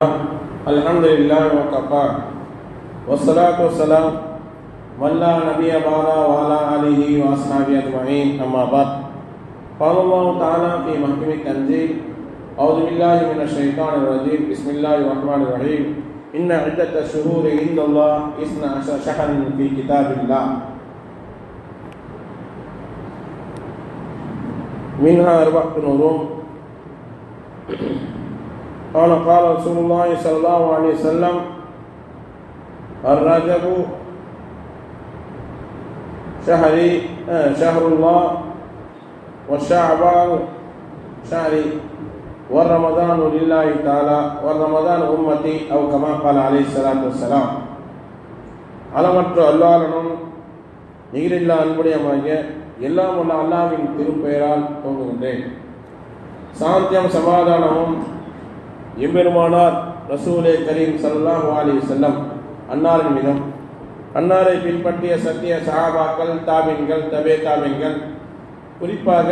الحمد لله وكفى والصلاة والسلام من نبي بعد وعلى آله وأصحابه أجمعين أما بعد قال الله تعالى في محكم التنزيل أعوذ بالله من الشيطان الرجيم بسم الله الرحمن الرحيم إن عدة الشهور عند الله إثنى عشر شهرا في كتاب الله منها أربعة نور قال قال رسول الله صلى الله عليه وسلم الرجب شهري آه، شهر الله والشعبان شهري والرمضان لله تعالى والرمضان أمتي أو كما قال عليه الصلاة والسلام அளமற்ற அல்லாளனும் நிகரில்லா அன்புடையமாகிய எல்லாம் உள்ள அல்லாவின் திருப்பெயரால் தோன்றுகின்றேன் சாந்தியம் சமாதானமும் எம்பெருமானார் ரசூலே கரீம் சல்லாஹ் அலி செல்லம் அன்னாரின் மீதும் அன்னாரை பின்பற்றிய சத்திய சஹாபாக்கள் தாமின்கள் தபே தாபின்கள் குறிப்பாக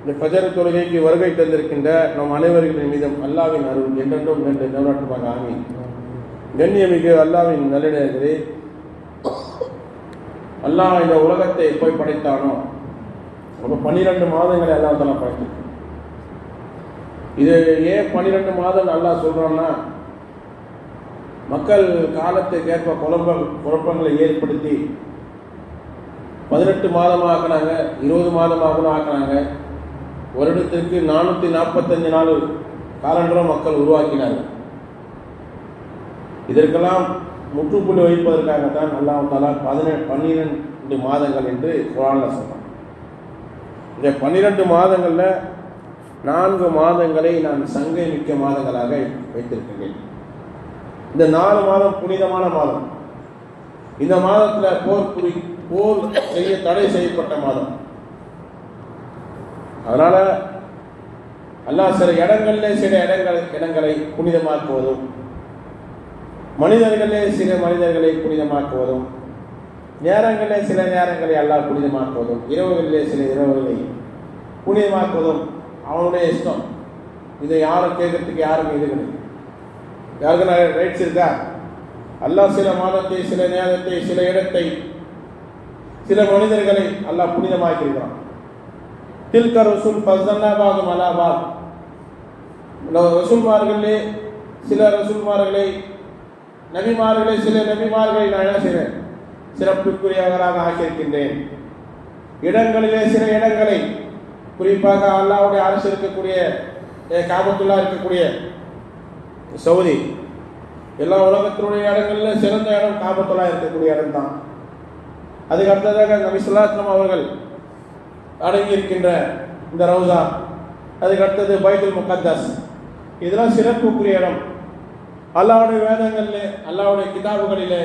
இந்த ஃபஜர் தொழுகைக்கு வருகை தந்திருக்கின்ற நம் அனைவர்களின் மீதும் அல்லாவின் அருள் என்றென்றும் நின்று நிலநாட்டமாக ஆமி கண்ணியமிகு அல்லாவின் நல்லிடர்களே அல்லாஹ் இந்த உலகத்தை போய் படைத்தானோ? ஒரு பன்னிரெண்டு மாதங்களை அல்லாஹ் தான் படைத்திருக்கோம் இது ஏன் பன்னிரெண்டு மாதம் நல்லா சொல்கிறோன்னா மக்கள் காலத்துக்கு ஏற்ப குழப்ப குழப்பங்களை ஏற்படுத்தி பதினெட்டு மாதம் ஆக்கினாங்க இருபது மாதமாக கூட ஆக்கினாங்க. வருடத்திற்கு நானூற்றி நாற்பத்தஞ்சு நாள் காலண்டரும் மக்கள் உருவாக்கினாங்க. இதற்கெல்லாம் முற்றுப்புள்ளி வைப்பதற்காகத்தான் அல்லாஹ் தாலா பதினெட்டு பன்னிரெண்டு மாதங்கள் என்று குரானில் சொன்னான். இந்த பன்னிரெண்டு மாதங்களில் நான்கு மாதங்களை நான் சங்கை மிக்க மாதங்களாக வைத்திருக்கின்றேன். இந்த நாலு மாதம் புனிதமான மாதம். இந்த மாதத்தில் போர் புரி போர் செய்ய தடை செய்யப்பட்ட மாதம். அதனால அல்லாஹ் சில இடங்களிலே சில இடங்கள் இடங்களை புனிதமாக்குவதும் மனிதர்களே சில மனிதர்களை புனிதமாக்குவதும் நேரங்களே சில நேரங்களை அல்லாஹ் புனிதமாக்குவதும் இரவுகளிலே சில இரவுகளை புனிதமாக்குவதும் அவனுடைய இஷ்டம். இதை யாரும் கேட்கறதுக்கு யாரும் இது கிடையாது. யாருக்கு ரைட்ஸ் இருக்கா? அல்லாஹ் சில மாதத்தை சில நேரத்தை சில இடத்தை சில மனிதர்களை அல்லாஹ் புனிதமாக்கியிருக்கிறான். தில்கர் ரசூல் பசன்னாபாகும் அலாபாத் ரசூல்மார்களே சில ரசூல்மார்களை நபிமார்களை சில நபிமார்களை நான் என்ன செய்வேன்? சிறப்புக்குரியவராக ஆக்கியிருக்கின்றேன். இடங்களிலே சில இடங்களை குறிப்பாக அல்லாவுடைய அரசு இருக்கக்கூடிய காபத்துல்லா இருக்கக்கூடிய சவுதி. எல்லா உலகத்தினுடைய இடங்களில் சிறந்த இடம் காபத்துல்லா இருக்கக்கூடிய இடம் தான் அதுக்கு அடுத்ததாக நபிசுல்லாஸ்லாம் அவர்கள் அடங்கி இருக்கின்ற இந்த ரவுசா. அதுக்கு அடுத்தது பைத்துல் முகத்தாஸ். இதெல்லாம் சிறப்புக்குரிய இடம். அல்லாவுடைய வேதங்களில் அல்லாவுடைய கிதாபுகளிலே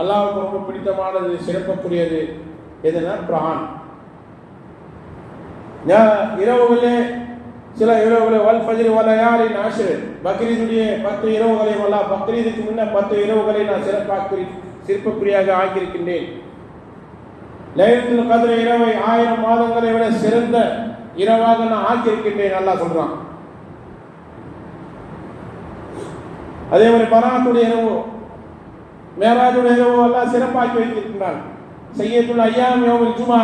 அல்லாவுக்கு ரொம்ப பிடித்தமானது சிறப்புக்குரியது எதுனா பிரஹான் இரவுகளே சில இரவுகளை வல் ஃபஜ்ரி வல யாரின் ஆஷிர் பக்ரீதுடைய பத்து இரவுகளை வல்லா பக்ரீதுக்கு முன்ன பத்து இரவுகளை நான் சிறப்பாக சிறப்புக்குரியாக ஆக்கியிருக்கின்றேன். லைலத்துல் கதிர இரவை ஆயிரம் மாதங்களை விட சிறந்த இரவாக நான் ஆக்கியிருக்கின்றேன் நல்லா சொல்றான். அதே மாதிரி பராத்துடைய இரவு மேராஜுடைய இரவு எல்லாம் சிறப்பாக்கி வைத்திருக்கிறான் செய்யத்துள்ள ஐயாம் யோகம் சும்மா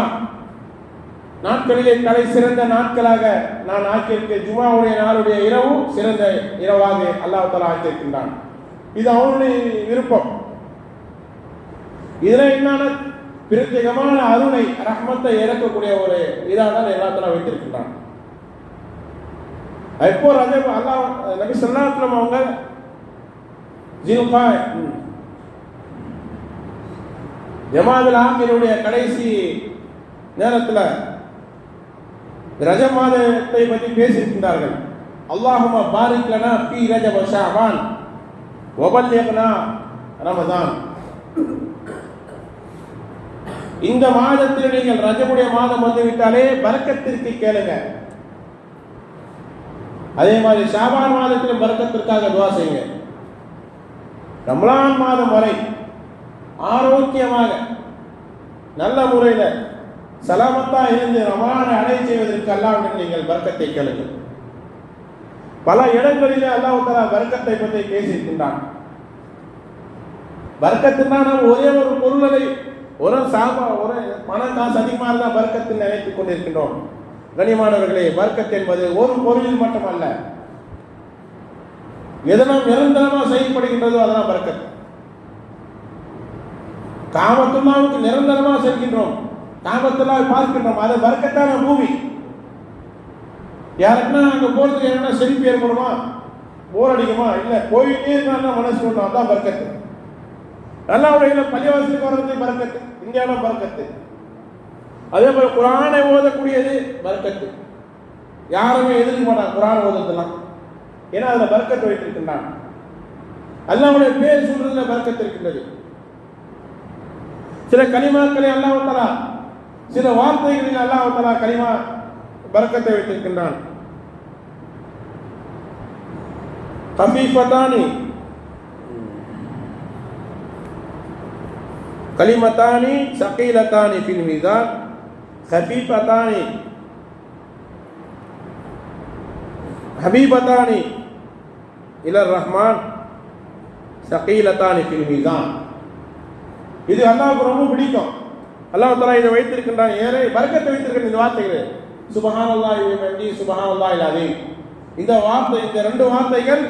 நாட்களிலே தலை சிறந்த நாட்களாக நான் ஆக்கியிருக்க ஜுமாவுடைய நாளுடைய இரவு சிறந்த இரவாக அல்லாஹ் தலா ஆக்கியிருக்கின்றான். இது அவனுடைய விருப்பம். இதுல என்னன்னா பிரத்யேகமான அருணை ரஹ்மத்தை இறக்கக்கூடிய ஒரு இதாக தான் எல்லாத்தெல்லாம் வைத்திருக்கின்றான். எப்போ ரஜ அல்லாஹ் நபி சொல்லாத்திரம் அவங்க ஜினுகா ஜமாதுல் ஆமிருடைய கடைசி நேரத்தில் ரஜ மாதத்தை பற்றி பேசியிருக்கின்றார்கள். அல்லாஹுமா பாரிக்லனா பி ரஜப ஷாபான் ஒபல்யகனா ரமதான். இந்த மாதத்தில் நீங்கள் ரஜமுடைய மாதம் வந்துவிட்டாலே பறக்கத்திற்கு கேளுங்க. அதே மாதிரி ஷாபான் மாதத்திலும் பறக்கத்திற்காக துவா செய்யுங்க. ரம்லான் மாதம் வரை ஆரோக்கியமாக நல்ல முறையில் சலாமத்தா இருந்து ரமான அடை செய்வதற்கு அல்லாவுடன் நீங்கள் வர்க்கத்தை கேளுங்கள். பல இடங்களிலே அல்லாஹ் தலா வர்க்கத்தை பற்றி பேசியிருக்கின்றான். வர்க்கத்துனா நாம் ஒரே ஒரு பொருளை ஒரு சாபா ஒரு மன காசு அதிகமாக இருந்தால் வர்க்கத்தில் நினைத்துக் கொண்டிருக்கின்றோம். கனிமானவர்களே வர்க்கத் என்பது ஒரு பொருளில் மட்டுமல்ல. எதனால் நிரந்தரமாக செயல்படுகின்றதோ அதெல்லாம் வர்க்கத் காமத்துமாவுக்கு நிரந்தரமாக செல்கின்றோம். காமத்துல்லா பார்க்கின்றோம் அது வரக்கத்தான மூவி யாருக்குன்னா அங்கே போகிறதுக்கு என்ன செழிப்பு ஏற்படுமா? போர் அடிக்குமா? இல்லை போயிட்டே இருக்கான்னா மனசு ஒன்று அதான் பறக்கத்து அல்லாவுடைய பள்ளிவாசலுக்கு வர்றது பறக்கத்து இந்தியாவில் பறக்கத்து அதே போல குரானை ஓதக்கூடியது பறக்கத்து யாருமே எதிர்க்க மாட்டாங்க குரான் ஓதத்தெல்லாம் ஏன்னா அதில் பறக்கத்து வைத்திருக்கின்றான் அல்லாவுடைய பேர் சொல்றதுல பறக்கத்து இருக்கின்றது. சில கனிமாக்களை அல்லாஹ் சில வார்த்தைகளில் அல்லாஹ் கனிமா பறக்கத்தை வைத்திருக்கின்றான். கபீஃபத்தானி கலிமத்தானி சகீலத்தானி ஃபில் மீதான் கபீஃபத்தானி ஹபீபத்தானி இலர் ரஹ்மான் சகீலத்தானி ஃபில் மீதான். இது அல்லாவுக்கு ரொம்ப பிடிக்கும். அல்லாஹ் தலா இதை வைத்திருக்கின்றான். ஏற வர்க்கத்தை வைத்திருக்கிற இந்த வார்த்தைகள். சுபஹான் அல்லா வேண்டி சுபஹான் அல்லா இல்லாதே இந்த வார்த்தை இந்த ரெண்டு வார்த்தைகள்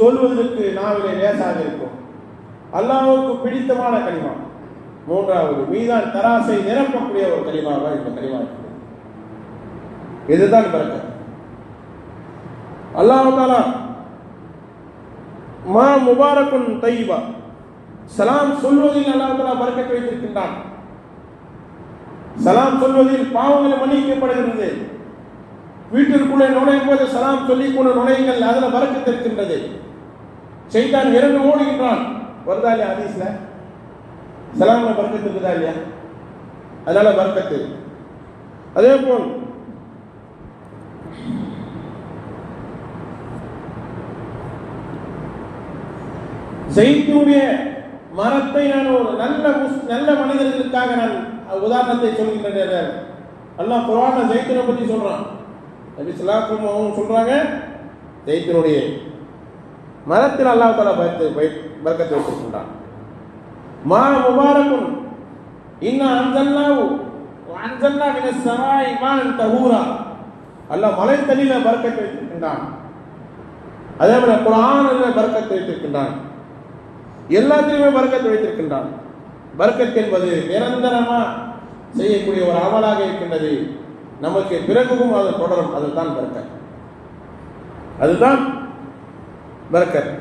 சொல்வதற்கு நாவிலே லேசாக இருக்கும். அல்லாஹுக்கு பிடித்தமான கனிமா மூன்றாவது மீதான் தராசை நிரப்பக்கூடிய ஒரு கனிமாக இந்த கனிமா இருக்கு இதுதான் பறக்க அல்லாஹ் தாலா மா முபாரக்குன் தைபா சலாம் சொல்வதில் அல்லாஹ் பறக்க வைத்திருக்கின்றான். சலாம் சொல்வதில் பாவங்கள் மன்னிக்கப்படுகிறது. வீட்டிற்குள்ளே நுழையும் போது சலாம் சொல்லிக் கொண்டு நுழையுங்கள் அதில் மறக்க தெரிக்கின்றது செய்தான் இரண்டு ஓடுகின்றான். வருதா இல்லையா ஹதீஸ்ல? சலாம்ல பறக்கத்து இருக்குதா இல்லையா? அதனால பறக்கத்து. அதே போல் செய்தியுடைய மரத்தை நான் ஒரு நல்ல நல்ல மனிதர்களுக்காக நான் உதாரணத்தை சொல்கின்ற அல்லாஹ் குரான ஜெயித்தனை பற்றி சொல்றான். நபி ஸல்லல்லாஹு அவங்க சொல்றாங்க ஜெயித்தனுடைய மரத்தில் அல்லாஹ் தஆலா பயத்து பறக்கத்தை வைத்திருக்கின்றான். மா முபாரக்கும் இன்னும் அஞ்சல்லாவு அஞ்சல்லா மின ஸமாஇ மான் தகூரா அல்லாஹ் மலை தண்ணியில பறக்கத்தை வைத்திருக்கின்றான். அதே போல குரானில் பறக்கத்தை வைத்திருக்கின்றான். எல்லாத்திலுமே பறக்கத்தை வைத்திருக்கின்றான். பறக்கத் என்பது நிரந்தரமா செய்யக்கூடிய ஒரு அமலாக இருக்கின்றது. நமக்கு பிறகும் அது தொடரும். அதுதான் பறக்கத் அதுதான் பறக்கத்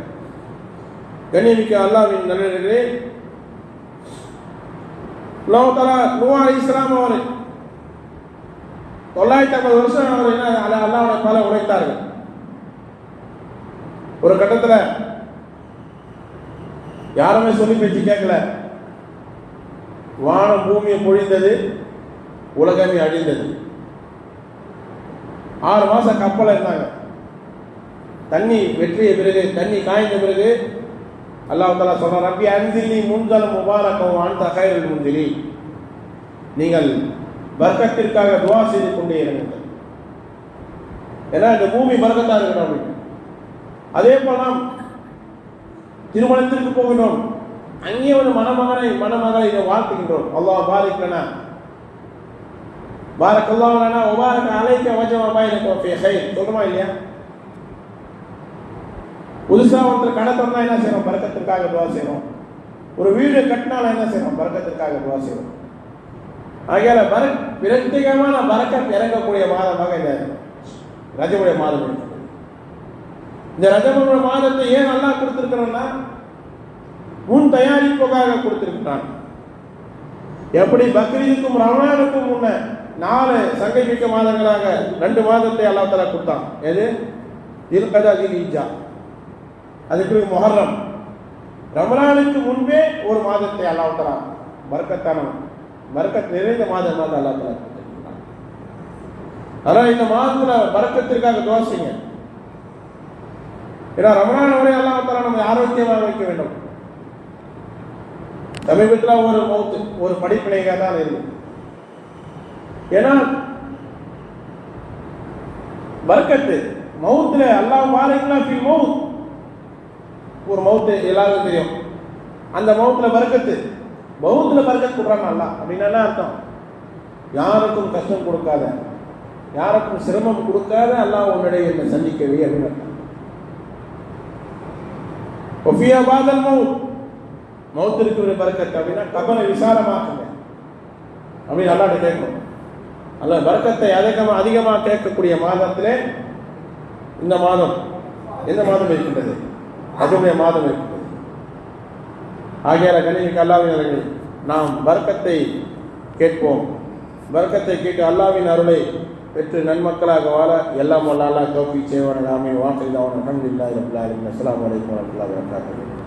கண்ணியமிக்க அல்லாவின் நல்லே லோகத்தலா நூவா இஸ்லாம் அவரை தொள்ளாயிரத்தி ஐம்பது வருஷம் அவர் என்ன அல்லாவோட பல உழைத்தார்கள் ஒரு கட்டத்தில் யாருமே சொல்லி பேச்சு கேட்கல. வானம் பூமியை பொழிந்தது உலகமே அழிந்தது. ஆறு மாசம் கப்பல் இருந்தாங்க. தண்ணி வெற்றிய பிறகு தண்ணி காய்ந்த பிறகு அல்லாஹால சொன்னார் சொன்ன ரப்பி அன்சிலி முன்தலம் முபாரக்கம் அந்த கைரல் முந்திரி நீங்கள் வர்க்கத்திற்காக துவா செய்து கொண்டே இருங்கள். ஏன்னா இந்த பூமி பறக்கத்தா இருக்கிறோம் அதே போல நாம் திருமணத்திற்கு போகிறோம் அங்கே ஒரு மணமகனை மணமகளை இதை வாழ்த்துகின்றோம். அல்லாஹ் பாரிக்கலனா பாரக் அல்லாஹ் லனா உபாரக் அலைக்க வஜமா பைனக ஃபீ கைர் சொல்றோமா இல்லையா? புதுசா ஒருத்தர் கடை திறந்தா என்ன செய்யறோம் பறக்கத்திற்காக துவா செய்யறோம் ஒரு வீடு கட்டினாலும் என்ன செய்யறோம் பறக்கத்திற்காக துவா செய்யறோம் ஆகையால பர பிரத்யேகமான பறக்க இறங்கக்கூடிய மாதமாக இந்த ரஜமுடைய மாதம் இந்த ரஜமுடைய மாதத்தை ஏன் நல்லா கொடுத்துருக்கிறோம்னா முன் தயாரிப்புக்காக கொடுத்திருக்கிறான். எப்படி பக்ரீதுக்கும் ரமணானுக்கும் முன்ன நாலு சங்கை மிக்க மாதங்களாக ரெண்டு மாதத்தை அல்லா தலா கொடுத்தான். எது? இருக்கதா இஜா அதுக்கு மொஹர்ரம். ரமணானுக்கு முன்பே ஒரு மாதத்தை அல்லா தலா பர்க்கத்தான பர்க்கத் நிறைந்த மாதம் தான் அல்லாஹ் தலா கொடுத்திருக்கிறான். அதனால் இந்த மாதத்துல மறக்கத்திற்காக தோசைங்க ஏன்னா ரமணான் வரை அல்லாஹ் தலா நம்ம ஆரோக்கியமாக வைக்க வேண்டும். சமீபத்தில் ஒரு மௌத்து ஒரு படிப்பினையாக தான் இருக்கும் ஏன்னா பர்க்கத்து மவுத்துல அல்லா பாருங்களா ஃபீல் மவுத் ஒரு மவுத்து எல்லாருக்கும் தெரியும். அந்த மவுத்துல பறக்கத்து மவுத்துல பறக்கத்து கொடுறாங்க அல்லா அப்படின்னா என்ன அர்த்தம்? யாருக்கும் கஷ்டம் கொடுக்காத யாருக்கும் சிரமம் கொடுக்காத அல்லாஹ் உன்னுடைய என்னை சந்திக்கவே அப்படின்னு அர்த்தம். ஒஃபியா பாதல் மவுத் மௌத்திற்கு ஒரு பறக்கத்து அப்படின்னா கபனை விசாலமாக்குங்க அப்படின்னு அல்லாட்ட கேட்கணும். அல்ல வர்க்கத்தை அதிகமாக அதிகமாக கேட்கக்கூடிய மாதத்திலே இந்த மாதம் எந்த மாதம் இருக்கின்றது? அதனுடைய மாதம் இருக்கின்றது. ஆகியார கணினிக்கு அல்லாவினர்கள் நாம் வர்க்கத்தை கேட்போம். வர்க்கத்தை கேட்டு அல்லாவின் அருளை பெற்று நன்மக்களாக வாழ எல்லாம் வல்ல அல்லாஹ் செய்வன செய்வான நாமே வாசல் அவன் அல்ஹம்துலில்லாஹி ரப்பில் ஆலமீன். அஸ்ஸலாமு அலைக்கும் வரஹ்மத்துல்லாஹி